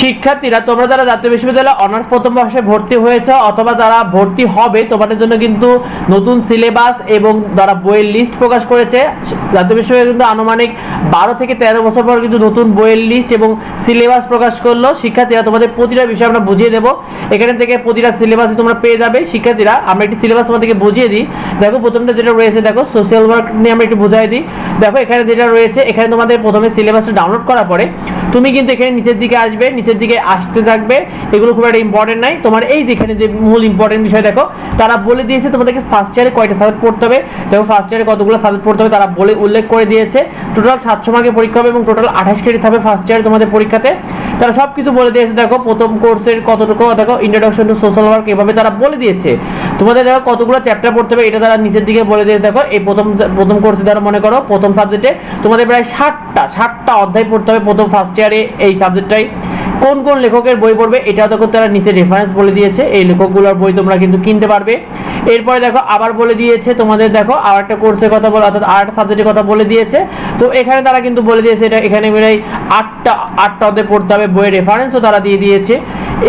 শিক্ষার্থীরা, তোমরা যারা জাতীয় বিশ্ববিদ্যালয়ে অনার্স প্রথম বর্ষে ভর্তি হয়েছে, অথবা যারা ভর্তি হবে, তোমাদের জন্য কিন্তু নতুন সিলেবাস এবং যারা বইয়ের লিস্ট প্রকাশ করেছে, জাতীয় বিশ্ববিদ্যালয় কিন্তু আনুমানিক বারো থেকে তেরো বছর পর কিন্তু নতুন বইয়ের লিস্ট এবং সিলেবাস প্রকাশ করল। শিক্ষার্থীরা, তোমাদের প্রতিটা বিষয় আমরা বুঝিয়ে দেবো। এখানে থেকে প্রতিটা সিলেবাসে তোমরা পেয়ে যাবে। শিক্ষার্থীরা, আমরা একটি সিলেবাস তোমাদেরকে বুঝিয়ে দিই। দেখো, প্রথমটা যেটা রয়েছে, দেখো সোশ্যাল ওয়ার্ক নিয়ে আমরা একটু বুঝাই দিই। দেখো, এখানে যেটা রয়েছে, এখানে তোমাদের প্রথমে সিলেবাসটা ডাউনলোড করার পরে, তুমি কিন্তু এখানে নিচের দিকে আসবে নিচের দিকে আসতে থাকবে, এগুলো খুব একটা ইম্পর্টেন্ট নাই। তোমার এই যেখানে যে মূল ইম্পর্টেন্ট বিষয়, দেখো, তারা বলে দিয়েছে তোমাদেরকে ফার্স্ট ইয়ারে কয়টা সাবজেক্ট পড়তে হবে। দেখো ফার্স্ট ইয়ারে কতগুলো সাবজেক্ট পড়তে হবে, তারা বলে উল্লেখ করে দিয়েছে। টোটাল সাতশো মার্কের পরীক্ষা হবে এবং টোটাল আঠাশ ক্রেডিট হবে ফার্স্ট ইয়ারে তোমাদের পরীক্ষাতে। তারা সব কিছু বলে দিয়েছে, দেখো, প্রথম কোর্সের কতটুকু, দেখো ইন্ট্রোডাকশন টু সোশ্যাল ওয়ার্ক এভাবে তারা বলে দিয়েছে। তোমাদের, দেখো, কতগুলো চ্যাপ্টার পড়তে হবে, এটা তারা নিচের দিকে বলে দিয়েছে। দেখো, এই প্রথম প্রথম কোর্সে তারা মনে করো, প্রথম সাবজেক্টে তোমাদের প্রায় ষাটটা ষাটটা অধ্যায় পড়তে হবে প্রথম ফার্স্ট ইয়ারে এই সাবজেক্টটাই কোন কোন লেখকের বই পড়বে এটাও দেখো তারা নিচে রেফারেন্স বলে দিয়েছে। এই লেখকগুলোর বই তোমরা কিন্তু কিনতে পারবে। এরপরে দেখো, আবার বলে দিয়েছে তোমাদের, দেখো, আর একটা কোর্সের কথা বলে, অর্থাৎ আর একটা সাবজেক্টের কথা বলে দিয়েছে। তো এখানে তারা কিন্তু বলে দিয়েছে এটা, এখানে প্রায় আটটা আটটা অধ্যায় পড়তে হবে বইয়ের রেফারেন্সও তারা দিয়ে দিয়েছে।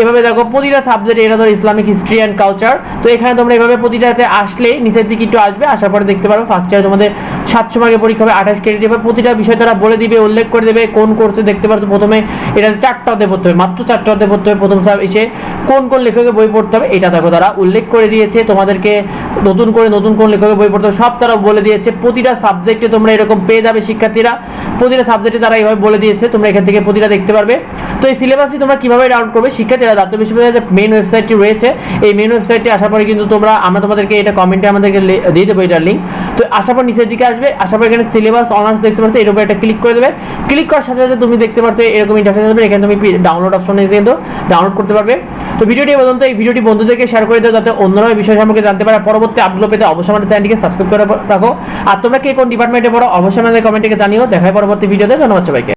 এভাবে দেখো, প্রতিটা সাবজেক্ট এটা ধরো ইসলামিক হিস্ট্রি অ্যান্ড কালচার তো এখানে তোমরা এভাবে প্রতিটাতে আসলেই নিচের দিকে একটু আসবে, আসার পরে দেখতে পারবে। ফার্স্ট ইয়ার তোমাদের সাতশো মার্কের পরীক্ষা হবে, আঠাশ ক্রেডিট হবে প্রতিটা বিষয় তারা বলে দিবে, উল্লেখ করে দেবে, কোন কোর্সে দেখতে পারছ প্রথমে, এটা চারটা অধ্যায় পড়তে হবে, মাত্র চারটা অধ্যায় পড়তে হবে, প্রথম সাব এসে কোন কোন লেখকের বই পড়তে হবে, এটা দেখো তারা উল্লেখ করে দিয়েছে, তোমাদেরকে নতুন করে নতুন কোন লেখকের বই পড়তে হবে, সব তারা বলে দিয়েছে, প্রতিটা সাবজেক্টে তোমরা এরকম পেয়ে যাবে শিক্ষার্থীরা, প্রতিটা সাবজেক্টে তারা এইভাবে বলে দিয়েছে, তোমরা এখান থেকে প্রতিটা দেখতে পারবে। তো এই সিলেবাসটি তোমরা কীভাবে ডাউনলোড করবে, শিক্ষার্থীরা জাতীয় বিশ্ববিদ্যালয়ের মেন ওয়েবসাইটটি রয়েছে, এই মেন ওয়েবসাইটে আসার পরে কিন্তু তোমরা, আমরা তোমাদেরকে এটা কমেন্টে আমাদেরকে দিয়ে দেবো এটার লিঙ্ক তো আশা পর নিচের দিকে আসবে। আশা পর এখানে সিলেবাস অনার্স দেখতে পাচ্ছ, এর উপর একটা ক্লিক করে দেবে। ক্লিক করার সাথে সাথে তুমি দেখতে পাচ্ছ, এরকম ইন্টারফেস আসবে। এখানে তুমি ডাউনলোড অপশনে কিন্তু ডাউনলোড করতে পারবে। তো ভিডিওটি পর্যন্ত, এই ভিডিওটি বন্ধুদেরকে শেয়ার করে দাও, যাতে অন্যরা এই বিষয় সম্পর্কে জানতে পারে। পরবর্তী আপলোড পেতে অবশ্যই আমাদের চ্যানেলটিকে সাবস্ক্রাইব করে রাখো। আর তোমরা কে কোন ডিপার্টমেন্টে পড়ো, অবশ্যই আমাদের কমেন্টে জানিও। দেখায় পরবর্তী ভিডিওতে। ধন্যবাদ সবাইকে।